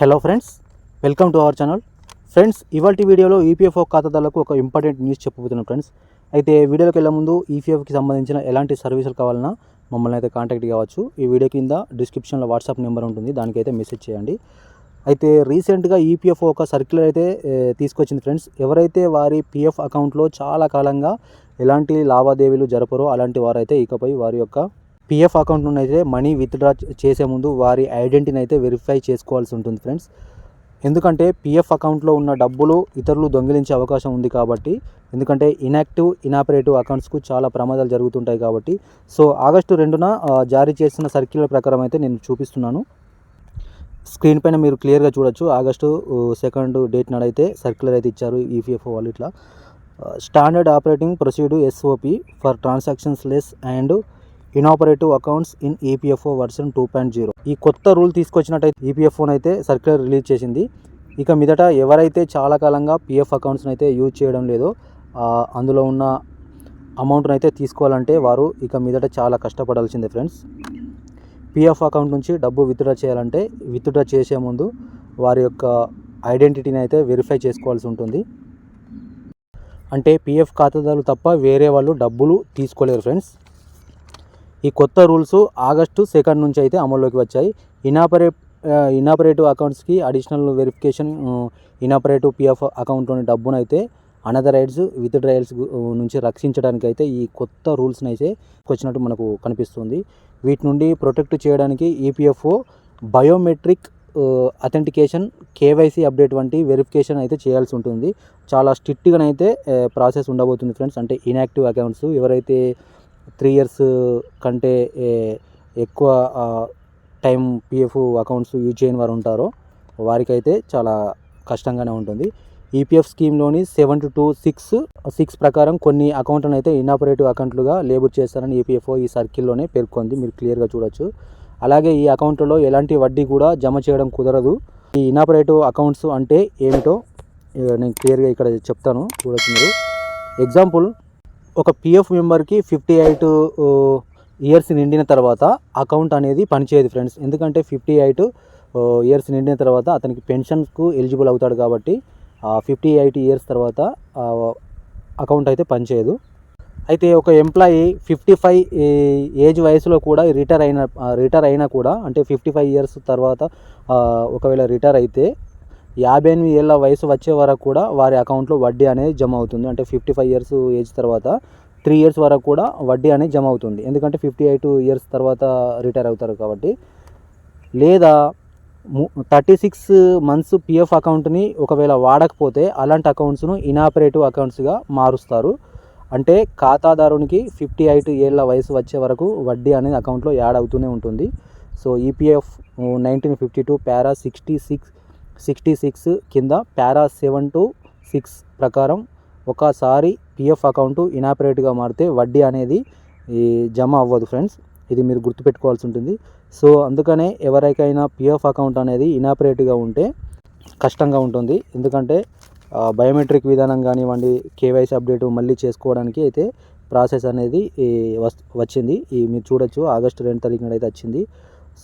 Hello friends welcome to our channel. Friends ఇవాళ వీడియోలో EPFO ఖాతాదారులకు ఒక ఇంపార్టెంట్ న్యూస్ చెప్పబోతున్నాం ఫ్రెండ్స్. అయితే వీడియోకి వెళ్ళే ముందు ఈపీఎఫ్కి సంబంధించిన ఎలాంటి సర్వీసులు కావాలన్నా మమ్మల్ని అయితే కాంటాక్ట్ కావచ్చు. ఈ వీడియో కింద డిస్క్రిప్షన్లో వాట్సాప్ నెంబర్ ఉంటుంది దానికైతే మెసేజ్ చేయండి. అయితే రీసెంట్గా ఈపీఎఫ్ఓ ఒక సర్క్యులర్ అయితే తీసుకొచ్చింది ఫ్రెండ్స్. ఎవరైతే వారి పిఎఫ్ అకౌంట్లో చాలా కాలంగా ఎలాంటి లావాదేవీలు జరపరో అలాంటి వారైతే ఇకపై వారి యొక్క పిఎఫ్ అకౌంట్ నుండి అయితే మనీ విత్డ్రా చేసే ముందు వారి ఐడెంటిటీని అయితే వెరిఫై చేసుకోవాల్సి ఉంటుంది ఫ్రెండ్స్ ఎందుకంటే పిఎఫ్ అకౌంట్లో ఉన్న డబ్బులు ఇతరులు దొంగిలించే అవకాశం ఉంది కాబట్టి ఎందుకంటే ఇనాక్టివ్ ఇనాపరేటివ్ అకౌంట్స్కు చాలా ప్రమాదాలు జరుగుతుంటాయి కాబట్టి. సో ఆగస్టు రెండున జారీ చేసిన సర్క్యులర్ ప్రకారం అయితే నేను చూపిస్తున్నాను. స్క్రీన్ పైన మీరు క్లియర్గా చూడొచ్చు. ఆగస్టు సెకండ్ డేట్ నాడైతే సర్క్యులర్ అయితే ఇచ్చారు ఈపీఎఫ్ఓ వాళ్ళు ఇట్లా standard operating procedure SOP for transactions less and inoperative accounts in EPFO version two point zero. ఈ కొత్త రూల్ తీసుకొచ్చినట్టయితే ఈపీఎఫ్ఓని అయితే సర్క్యులర్ రిలీజ్ చేసింది. ఇక మీదట ఎవరైతే చాలా కాలంగా పిఎఫ్ అకౌంట్స్ని అయితే యూజ్ చేయడం లేదో అందులో ఉన్న అమౌంట్ని అయితే తీసుకోవాలంటే వారు ఇక మీదట చాలా కష్టపడాల్సిందే ఫ్రెండ్స్. పిఎఫ్ అకౌంట్ నుంచి డబ్బు విత్డ్రా చేయాలంటే విత్డ్రా చేసే ముందు వారి యొక్క ఐడెంటిటీని అయితే వెరిఫై చేసుకోవాల్సి ఉంటుంది. అంటే పిఎఫ్ ఖాతాదారులు తప్ప వేరే వాళ్ళు డబ్బులు తీసుకోలేరు ఫ్రెండ్స్. ఈ కొత్త రూల్స్ ఆగస్టు సెకండ్ నుంచి అయితే అమల్లోకి వచ్చాయి. ఇనాపరే ఇనాపరేటివ్ అకౌంట్స్కి అడిషనల్ వెరిఫికేషన్ ఇనాపరేటివ్ పిఎఫ్ అకౌంట్లోని డబ్బును అయితే అనదర్ రైడ్స్ విత్ డ్రయల్స్ నుంచి రక్షించడానికి అయితే ఈ కొత్త రూల్స్ని అయితే వచ్చినట్టు మనకు కనిపిస్తుంది. వీటి నుండి ప్రొటెక్ట్ చేయడానికి EPFO biometric authentication KYC update వంటి వెరిఫికేషన్ అయితే చేయాల్సి ఉంటుంది. చాలా స్ట్రిక్ట్గానైతే ప్రాసెస్ ఉండబోతుంది ఫ్రెండ్స్. అంటే ఇన్యాక్టివ్ అకౌంట్స్ ఎవరైతే త్రీ ఇయర్స్ కంటే ఏ, ఎక్కువ టైం పిఎఫ్ అకౌంట్స్ యూజ్ చేయని వారు ఉంటారో వారికైతే చాలా కష్టంగానే ఉంటుంది. EPF స్కీమ్లోని seven two two six six ప్రకారం కొన్ని అకౌంట్లను అయితే ఇనాపరేటివ్ అకౌంట్లుగా లేబుల్ చేస్తారని ఈపీఎఫ్ఓ ఈ సర్కిల్లోనే పేర్కొంది. మీరు క్లియర్గా చూడొచ్చు. అలాగే ఈ అకౌంట్లో ఎలాంటి వడ్డీ కూడా జమ చేయడం కుదరదు. ఈ ఇనాపరేటివ్ అకౌంట్స్ అంటే ఏమిటో నేను క్లియర్గా ఇక్కడ చెప్తాను. చూడొచ్చు మీరు. ఎగ్జాంపుల్ ఒక పిఎఫ్ మెంబర్కి ఫిఫ్టీ ఎయిట్ ఇయర్స్ నిండిన తర్వాత అకౌంట్ అనేది పనిచేయదు ఫ్రెండ్స్ ఎందుకంటే ఫిఫ్టీ ఎయిట్ ఇయర్స్ నిండిన తర్వాత అతనికి పెన్షన్కు ఎలిజిబుల్ అవుతాడు కాబట్టి ఫిఫ్టీ ఎయిట్ ఇయర్స్ తర్వాత అకౌంట్ అయితే పనిచేయదు. అయితే ఒక ఎంప్లాయీ ఫిఫ్టీ ఫైవ్ ఏజ్ వయసులో కూడా రిటైర్ అయిన రిటైర్ అయినా కూడా అంటే ఫిఫ్టీ ఫైవ్ ఇయర్స్ తర్వాత ఒకవేళ రిటైర్ అయితే యాభై ఎనిమిది ఏళ్ళ వయసు వచ్చే వరకు కూడా వారి అకౌంట్లో వడ్డీ అనేది జమ అవుతుంది. అంటే ఫిఫ్టీ ఫైవ్ ఇయర్స్ ఏజ్ తర్వాత త్రీ ఇయర్స్ వరకు కూడా వడ్డీ అనేది జమ అవుతుంది. ఎందుకంటే ఫిఫ్టీ ఎయిట్ ఇయర్స్ తర్వాత రిటైర్ అవుతారు కాబట్టి. లేదా థర్టీ సిక్స్ మంత్స్ పిఎఫ్ అకౌంట్ని ఒకవేళ వాడకపోతే అలాంటి అకౌంట్స్ను ఇనాపరేటివ్ అకౌంట్స్గా మారుస్తారు. అంటే ఖాతాదారునికి ఫిఫ్టీ ఎయిట్ ఏళ్ళ వయసు వచ్చే వరకు వడ్డీ అనేది అకౌంట్లో యాడ్ అవుతూనే ఉంటుంది. So EPF nineteen fifty two para sixty six sixty six కింద పారా సెవెన్ టు సిక్స్ ప్రకారం ఒకసారి పిఎఫ్ అకౌంట్ ఇనాపరేట్గా మారితే వడ్డీ అనేది ఈ జమ అవ్వదు ఫ్రెండ్స్. ఇది మీరు గుర్తుపెట్టుకోవాల్సి ఉంటుంది. సో అందుకనే ఎవరికైనా పిఎఫ్ అకౌంట్ అనేది ఇనాపరేట్గా ఉంటే కష్టంగా ఉంటుంది. ఎందుకంటే బయోమెట్రిక్ విధానం కానివ్వండి కేవైసీ అప్డేట్ మళ్ళీ చేసుకోవడానికి అయితే ప్రాసెస్ అనేది వచ్చింది. ఈ మీరు చూడొచ్చు ఆగస్టు రెండు తారీఖున అయితే వచ్చింది.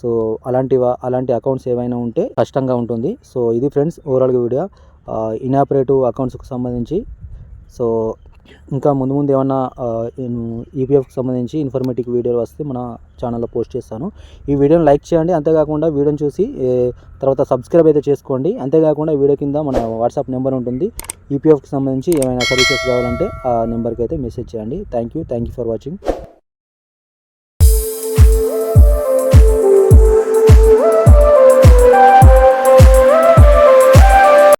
సో అలాంటి అలాంటి అకౌంట్స్ ఏవైనా ఉంటే కష్టంగా ఉంటుంది. సో ఇది ఫ్రెండ్స్ ఓవరాల్గా వీడియో. ఇనాపరేటివ్ అకౌంట్స్కి సంబంధించి. సో ఇంకా ముందు ముందు ఏమన్నా ఈపీఎఫ్కి సంబంధించి ఇన్ఫర్మేటివ్ వీడియోలు వస్తే మన ఛానల్లో పోస్ట్ చేస్తాను. ఈ వీడియోని లైక్ చేయండి. అంతేకాకుండా వీడియోని చూసి తర్వాత సబ్స్క్రైబ్ అయితే చేసుకోండి. అంతేకాకుండా వీడియో కింద మన వాట్సాప్ నెంబర్ ఉంటుంది. ఈపీఎఫ్కి సంబంధించి ఏమైనా సర్వీసెస్ కావాలంటే ఆ నెంబర్కి అయితే మెసేజ్ చేయండి. Thank you thank you for watching